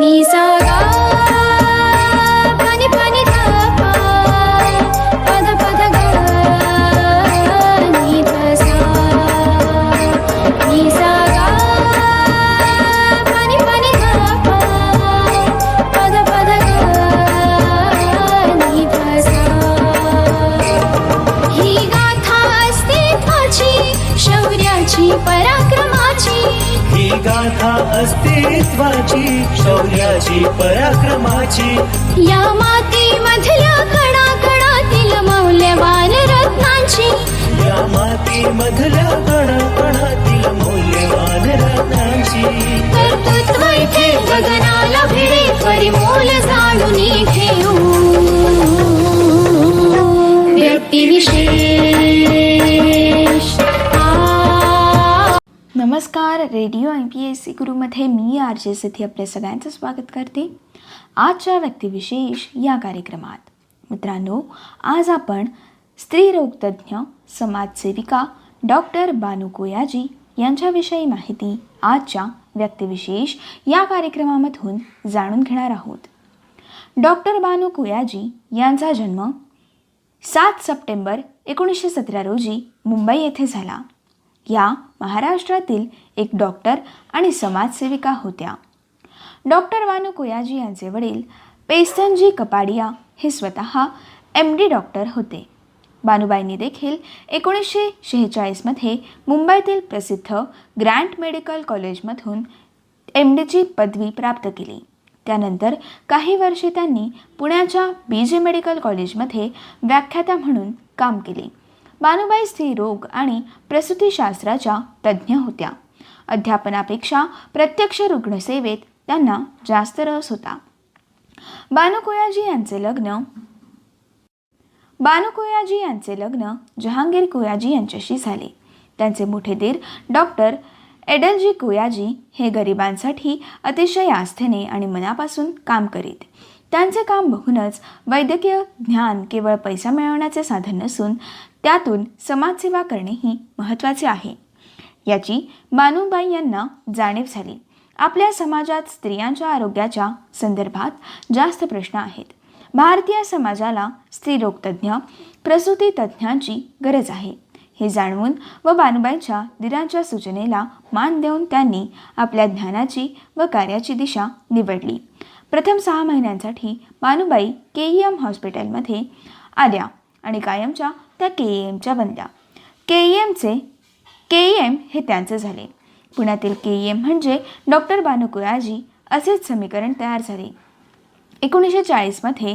Nisa शौर्याची पराक्रमाची. या मातीमधल्या कणाकणातील मौल्यवान रत्नांची. या माती मधल्या कणाकणातील मौल्यवान रत्नांची. कर्तृत्व इथे नमस्कार radio M P S C गुरुमध्ये मी आर जे सिद्धी आपल्या सगळ्यांचं स्वागत करते. आजच्या व्यक्तिविशेष या कार्यक्रमात. मित्रांनो आज आपण स्त्रीरोगतज्ञ समाजसेविका डॉक्टर बानू कोयाजी यांच्याविषयी माहिती आजच्या व्यक्तिविशेष या कार्यक्रमामधून जाणून घेणार आहोत. डॉक्टर बानू कोयाजी यांचा जन्म सात सप्टेंबर एकोणीसशे सतरा रोजी मुंबई येथे झाला. या महाराष्ट्रातील एक डॉक्टर आणि समाजसेविका होत्या. डॉक्टर वानू कोयाजी यांचे वडील पेस्तनजी कपाडिया हे स्वतः एम डी डॉक्टर होते. बानुबाईंनी देखील एकोणीसशे शेहेचाळीसमध्ये मुंबईतील प्रसिद्ध ग्रँट मेडिकल कॉलेजमधून एम डीची पदवी प्राप्त केली. त्यानंतर काही वर्षे त्यांनी पुण्याच्या बी जे मेडिकल कॉलेजमध्ये व्याख्याता म्हणून काम केले. बानुबाई स्त्रीरोग आणि प्रसूतीशास्त्राच्या तज्ज्ञ होत्या. अध्यापनापेक्षा प्रत्यक्ष रुग्णसेवेत त्यांना जास्त रस होता. बानुकोयाजी यांचे लग्न बानू कोयाजी यांचे लग्न जहांगीर कोयाजी यांच्याशी झाले. त्यांचे मोठे दीर डॉक्टर एडलजी कोयाजी हे गरिबांसाठी अतिशय आस्थेने आणि मनापासून काम करीत. त्यांचे काम बघूनच वैद्यकीय ज्ञान केवळ पैसा मिळवण्याचे साधन नसून त्यातून समाजसेवा करणेही महत्त्वाचे आहे. याची बानूबाई यांना जाणीव झाली. आपल्या समाजात स्त्रियांच्या आरोग्याच्या संदर्भात जास्त प्रश्न आहेत. भारतीय समाजाला स्त्रीरोगतज्ञ प्रसूती तज्ज्ञांची गरज आहे. हे जाणवून व बानुबाईंच्या दिरांच्या सूचनेला मान देऊन त्यांनी आपल्या ज्ञानाची व कार्याची दिशा निवडली. प्रथम सहा महिन्यांसाठी बानुबाई के ई एम हॉस्पिटलमध्ये आल्या आणि कायमच्या त्या के ई एमच्या बनल्या. के ई एमचे के ई एम हे त्यांचे झाले. पुण्यातील के ई एम म्हणजे डॉक्टर बानुकुराजी असेच समीकरण तयार झाले. एकोणीसशे चाळीसमध्ये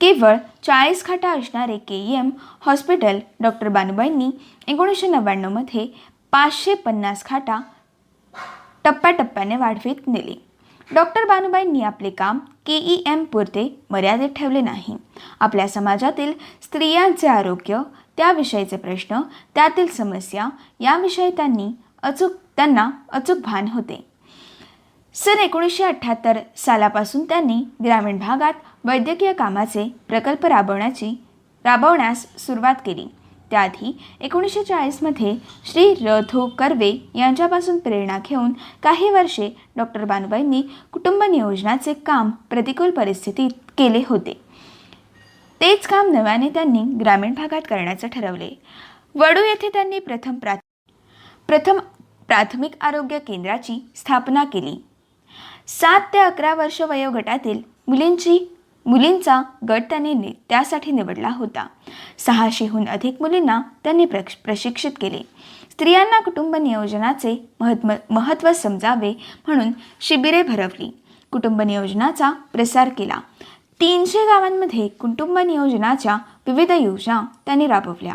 केवळ चाळीस खाटा असणारे K E M hospital doctor बानुबाईंनी एकोणीसशे नव्याण्णवमध्ये पाचशे पन्नास खाटा टप्प्याटप्प्याने वाढवीत नेले. डॉक्टर बानुबाईंनी आपले काम के ई एम पुरते मर्यादित ठेवले नाही. आपल्या समाजातील स्त्रियांचे आरोग्य त्याविषयीचे प्रश्न त्यातील समस्या याविषयी त्यांनी अचूक त्यांना अचूक भान होते. सन एकोणीसशे अठ्ठ्याहत्तर सालापासून त्यांनी ग्रामीण भागात वैद्यकीय कामाचे प्रकल्प राबवण्याची राबवण्यास सुरुवात केली. त्याआधी एकोणीसशे चाळीसमध्ये श्री रथो कर्वे यांच्यापासून प्रेरणा घेऊन काही वर्षे डॉक्टर बानुबाईंनी कुटुंब नियोजनाचे काम प्रतिकूल परिस्थितीत केले होते. तेच काम नव्याने त्यांनी ग्रामीण भागात करण्याचे ठरवले. वडू येथे त्यांनी प्रथम प्रा प्रथम प्राथमिक आरोग्य केंद्राची स्थापना केली. सात ते अकरा वर्ष वयोगटातील मुलींची मुलींचा गट त्यांनी नि त्यासाठी निवडला होता. सहाशेहून अधिक मुलींना त्यांनी प्रशिक्षित केले. स्त्रियांना कुटुंब नियोजनाचे महत्त्व महत्त्व समजावे म्हणून शिबिरे भरवली. कुटुंब नियोजनाचा प्रसार केला. तीनशे गावांमध्ये कुटुंब नियोजनाच्या विविध योजना त्यांनी राबवल्या.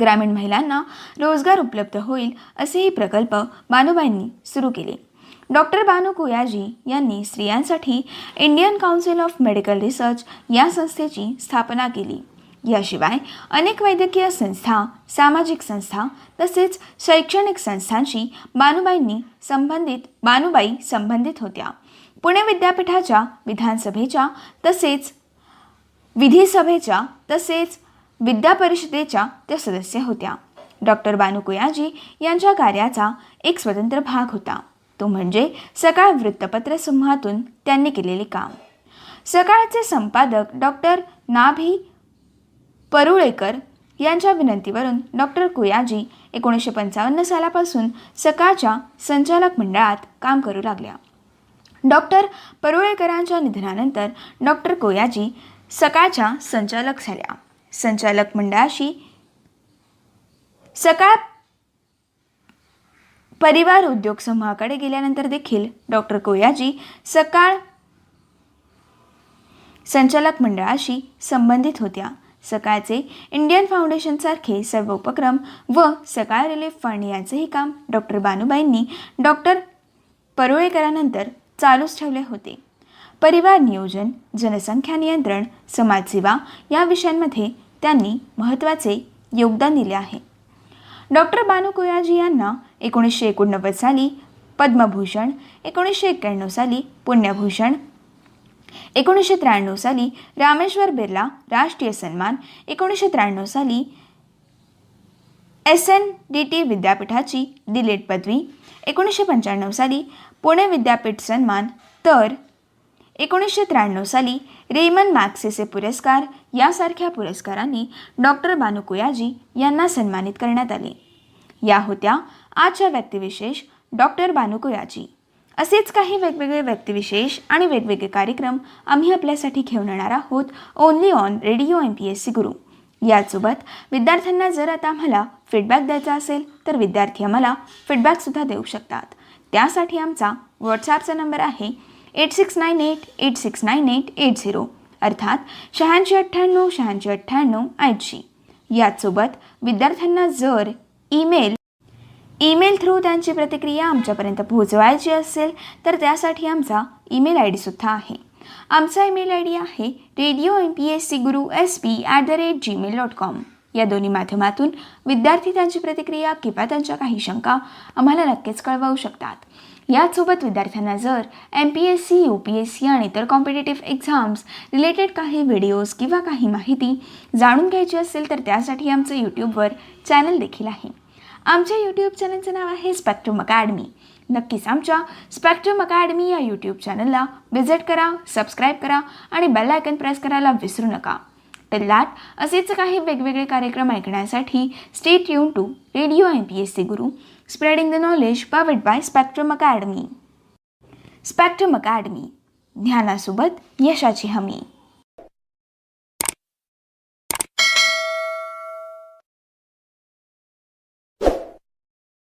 ग्रामीण महिलांना रोजगार उपलब्ध होईल असेही प्रकल्प बानुबाईंनी सुरू केले. डॉक्टर बानू कुयाजी यांनी स्त्रियांसाठी Indian council of medical research या संस्थेची स्थापना केली. याशिवाय अनेक वैद्यकीय संस्था सामाजिक संस्था तसेच शैक्षणिक संस्थांशी बानुबाईंनी संबंधित बानुबाई संबंधित होत्या. पुणे विद्यापीठाच्या विधानसभेच्या तसेच विधीसभेच्या तसेच विद्यापरिषदेच्या त्या सदस्य होत्या. डॉक्टर बानू कुयाजी यांच्या कार्याचा एक स्वतंत्र भाग होता. तो म्हणजे सकाळ वृत्तपत्र समूहातून त्यांनी केलेले काम. सकाळचे संपादक डॉक्टर नाभी परुळेकर यांच्या विनंतीवरून डॉक्टर कोयाजी एकोणीसशे पंचावन्न सालापासून सकाळच्या संचालक मंडळात काम करू लागल्या. डॉक्टर परुळेकरांच्या निधनानंतर डॉक्टर कोयाजी सकाळच्या संचालक झाल्या. संचालक मंडळाशी सकाळ परिवार उद्योग समूहाकडे गेल्यानंतर देखील डॉक्टर कोयाजी सकाळ संचालक मंडळाशी संबंधित होत्या. सकाळचे इंडियन फाउंडेशनसारखे सर्व उपक्रम व सकाळ रिलीफ फंड यांचेही काम डॉक्टर बानुबाईंनी डॉक्टर परुळेकरानंतर चालूच ठेवले होते. परिवार नियोजन जनसंख्या नियंत्रण समाजसेवा या विषयांमध्ये त्यांनी महत्त्वाचे योगदान दिले आहे. डॉक्टर बानू कोयाजी यांना एकोणीसशे एकोणनव्वद साली पद्मभूषण एकोणीसशे एक्क्याण्णव साली पुण्यभूषण एकोणीसशे त्र्याण्णव साली रामेश्वर बिर्ला राष्ट्रीय सन्मान एकोणीसशे त्र्याण्णव साली एस एन डी टी विद्यापीठाची डिलेट पदवी एकोणीसशे पंच्याण्णव साली पुणे विद्यापीठ सन्मान तर एकोणीसशे त्र्याण्णव साली रेमन मॅक्सेसे पुरस्कार यासारख्या पुरस्कारांनी डॉक्टर बानुकुयाजी यांना सन्मानित करण्यात आले. या होत्या आजच्या व्यक्तिविशेष डॉक्टर बानुकुयाजी असेच काही वेगवेगळे व्यक्तिविशेष आणि वेगवेगळे कार्यक्रम आम्ही आपल्यासाठी घेऊन येणार आहोत only on radio M P S C Guru. यासोबत विद्यार्थ्यांना जर आता आम्हाला फीडबॅक द्यायचा असेल तर विद्यार्थी आम्हाला फीडबॅकसुद्धा देऊ शकतात. त्यासाठी आमचा व्हॉट्सॲपचा नंबर आहे eight six nine eight eight six nine eight eight zero अर्थात शहाऐंशी अठ्ठ्याण्णव शहाऐंशी अठ्ठ्याण्णव ऐंशी. याचसोबत विद्यार्थ्यांना जर ईमेल ईमेल थ्रू त्यांची प्रतिक्रिया आमच्यापर्यंत पोहोचवायची असेल तर त्यासाठी आमचा ईमेल आय डीसुद्धा आहे. आमचा ईमेल आय डी आहे radio M P S C Guru S P at the rate Gmail dot com या दोन्ही माध्यमातून विद्यार्थी त्यांची प्रतिक्रिया किंवा त्यांच्या काही शंका आम्हाला नक्कीच कळवू शकतात. याचसोबत विद्यार्थ्यांना जर M P S C U P S C आणि इतर कॉम्पिटेटिव्ह एक्झाम्स रिलेटेड काही व्हिडिओज किंवा काही माहिती जाणून घ्यायची असेल तर त्यासाठी आमचं यूट्यूबवर चॅनल देखील आहे. आमच्या यूट्यूब चॅनलचं नाव आहे स्पेक्ट्रम अकॅडमी नक्कीच आमच्या स्पेक्ट्रम अकॅडमी या यूट्यूब चॅनलला व्हिजिट करा सबस्क्राईब करा आणि बेल आयकन प्रेस करायला विसरू नका. तर लाट असेच काही वेगवेगळे कार्यक्रम ऐकण्यासाठी stay tuned to radio M P S C Guru spreading the knowledge powered by Spectrum Academy Spectrum Academy ज्ञानासोबत यशाची हमी.